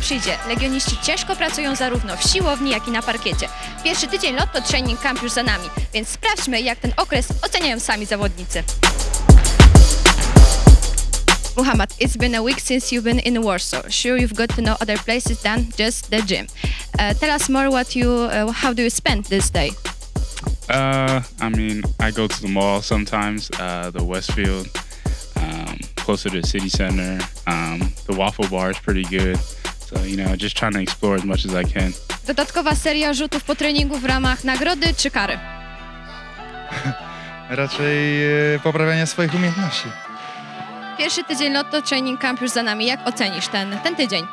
przyjdzie. Legioniści ciężko pracują zarówno w siłowni, jak i na parkiecie. Pierwszy tydzień Lotto Training Camp już za nami, więc sprawdźmy, jak ten okres oceniają sami zawodnicy. Muhammad, it's been a week since you've been in Warsaw. Sure, you've got to know other places than just the gym. Uh, tell us more what you, uh, how do you spend this day? Uh, I mean, I go to the mall sometimes, uh, the Westfield, closer to the city center. Um, the Waffle Bar is pretty good. So, you know, just trying to explore as much as I can. Dodatkowa seria rzutów po treningu w ramach nagrody czy kary? Raczej e, poprawianie swoich umiejętności. Pierwszy tydzień Lotto Training Camp już za nami. Jak ocenisz ten, ten tydzień?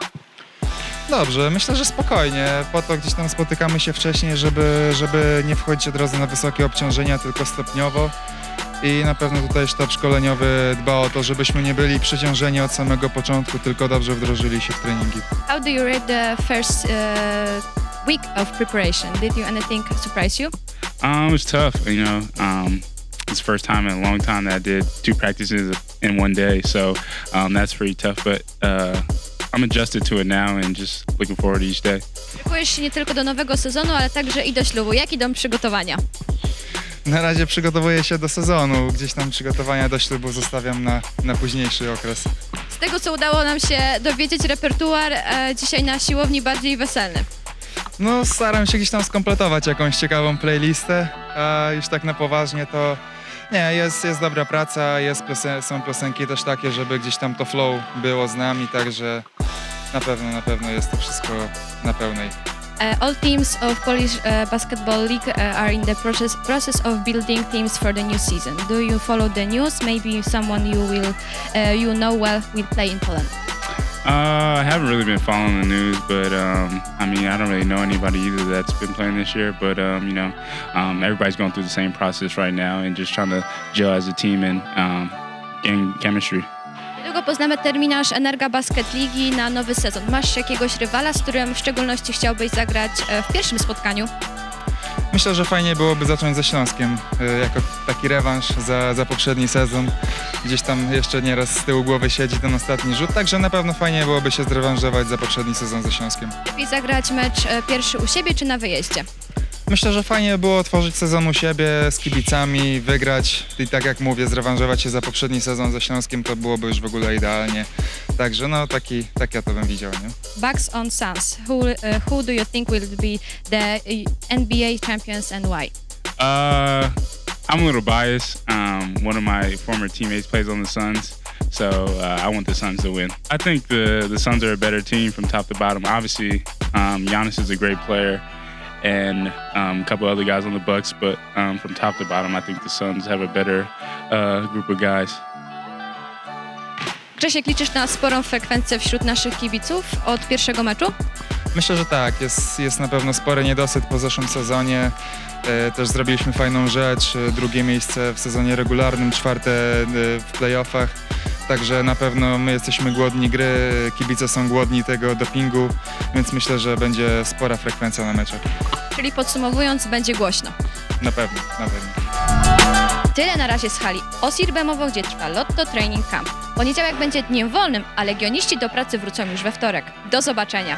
Dobrze, myślę, że spokojnie. Po to gdzieś tam spotykamy się wcześniej, żeby, żeby nie wchodzić od razu na wysokie obciążenia, tylko stopniowo. I na pewno tutaj sztab szkoleniowy dba o to, żebyśmy nie byli przeciążeni od samego początku, tylko dobrze wdrożyli się w treningi. How do you rate the first uh, week of preparation? Did you anything surprise you? Um, it's tough, you know. Um, it's the first time in a long time that I did two practices in one day. So um, that's pretty tough, but uh, I'm adjusted to it now and just looking forward to each day. Szykujesz się nie tylko do nowego sezonu, ale także i do ślubu. Jak idą przygotowania? Na razie przygotowuję się do sezonu. Gdzieś tam przygotowania do ślubu zostawiam na, na późniejszy okres. Z tego, co udało nam się dowiedzieć, repertuar e, dzisiaj na siłowni bardziej weselny. No, staram się gdzieś tam skompletować jakąś ciekawą playlistę, a już tak na poważnie to nie, jest, jest dobra praca, jest piosen- są piosenki też takie, żeby gdzieś tam to flow było z nami, także na pewno, na pewno jest to wszystko na pełnej. Uh, all teams of Polish uh, Basketball League uh, are in the process process of building teams for the new season. Do you follow the news? Maybe someone you will uh, you know well will play in Poland. Uh, I haven't really been following the news, but um, I mean, I don't really know anybody either that's been playing this year. But um, you know, um, everybody's going through the same process right now and just trying to gel as a team and um, gain chemistry. Niedługo poznamy terminarz Energa Basket Ligi na nowy sezon. Masz jakiegoś rywala, z którym w szczególności chciałbyś zagrać e, w pierwszym spotkaniu? Myślę, że fajnie byłoby zacząć ze Śląskiem, y, jako taki rewanż za, za poprzedni sezon. Gdzieś tam jeszcze nieraz z tyłu głowy siedzi ten ostatni rzut, także na pewno fajnie byłoby się zrewanżować za poprzedni sezon ze Śląskiem. Lepiej zagrać mecz e, pierwszy u siebie czy na wyjeździe? Myślę, że fajnie było otworzyć sezon u siebie z kibicami, wygrać i tak jak mówię, zrewanżować się za poprzedni sezon ze Śląskiem, to byłoby już w ogóle idealnie. Także no, taki, tak ja to bym widział, nie? Bucks on Suns. Who, uh, who do you think will be the uh, NBA champions and why? Uh, I'm a little biased. Um, one of my former teammates plays on the Suns, so uh, I want the Suns to win. I think the the Suns are a better team from top to bottom. Obviously, um, Giannis is a great player, and um, a couple other guys on the Bucks, but um, from top to bottom, I think the Suns have a better uh, group of guys. Grzesiek, liczysz na sporą frekwencję wśród naszych kibiców od pierwszego meczu? Myślę, że tak. Jest, jest na pewno spory niedosyt po zeszłym sezonie. E, też zrobiliśmy fajną rzecz. E, drugie miejsce w sezonie regularnym, czwarte e, w playoffach. Także na pewno my jesteśmy głodni gry, kibice są głodni tego dopingu, więc myślę, że będzie spora frekwencja na meczach. Czyli podsumowując, będzie głośno. Na pewno, na pewno. Tyle na razie z hali Osir Bemowo, gdzie trwa Lotto Training Camp. Poniedziałek będzie dniem wolnym, a legioniści do pracy wrócą już we wtorek. Do zobaczenia!